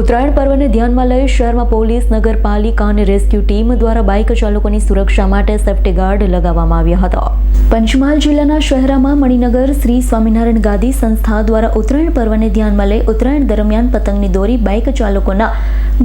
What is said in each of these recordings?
ઉત્તરાયણ પર્વને ધ્યાનમાં લઈ શહેરમાં પોલીસ, નગરપાલિકા અને રેસ્ક્યુ ટીમ દ્વારા બાઇક ચાલકોની સુરક્ષા માટે સેફ્ટી ગાર્ડ લગાવવામાં આવ્યા હતા. પંચમહાલ જિલ્લાના શહેરામાં મણિનગર શ્રી સ્વામિનારાયણ ગાદી સંસ્થા દ્વારા ઉત્તરાયણ પર્વને ધ્યાનમાં લઈ ઉત્તરાયણ દરમિયાન પતંગની દોરી બાઇક ચાલકોના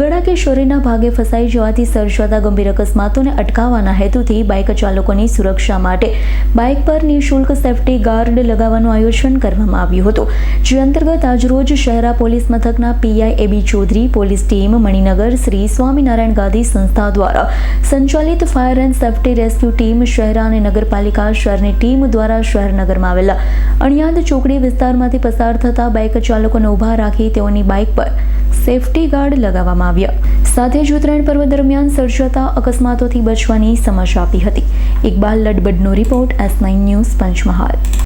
ગળા કે શરીરના ભાગે ફસાઈ જવાથી સર્જાતા ગંભીર અકસ્માતોને અટકાવવાના હેતુથી બાઇક ચાલકોની સુરક્ષા માટે બાઇક પર નિઃશુલ્ક સેફ્ટી ગાર્ડ લગાવવાનું આયોજન કરવામાં આવ્યું હતું. જે અંતર્ગત આજરોજ શહેરા પોલીસ મથકના PI A B Chaudhary police team Maninagar Shri Swaminarayan Gandhi સંસ્થા દ્વારા સંચાલિત fire and safety rescue team Shehera અને નગરપાલિકા શહેરની ટીમ દ્વારા શહેરનગરમાં આવેલા અણિયાદ ચોકડી વિસ્તારમાંથી પસાર થતા બાઇક ચાલકોને ઊભા રાખી તેઓની બાઇક પર સેફ્ટી ગાર્ડ લગાવવામાં આવ્યા. સાથે જ ઉત્તરાયણ પર્વ દરમિયાન સર્જાતા અકસ્માતોથી બચવાની સમજ આપી હતી. Iqbal લડબડનો report S nine news Panchmahal.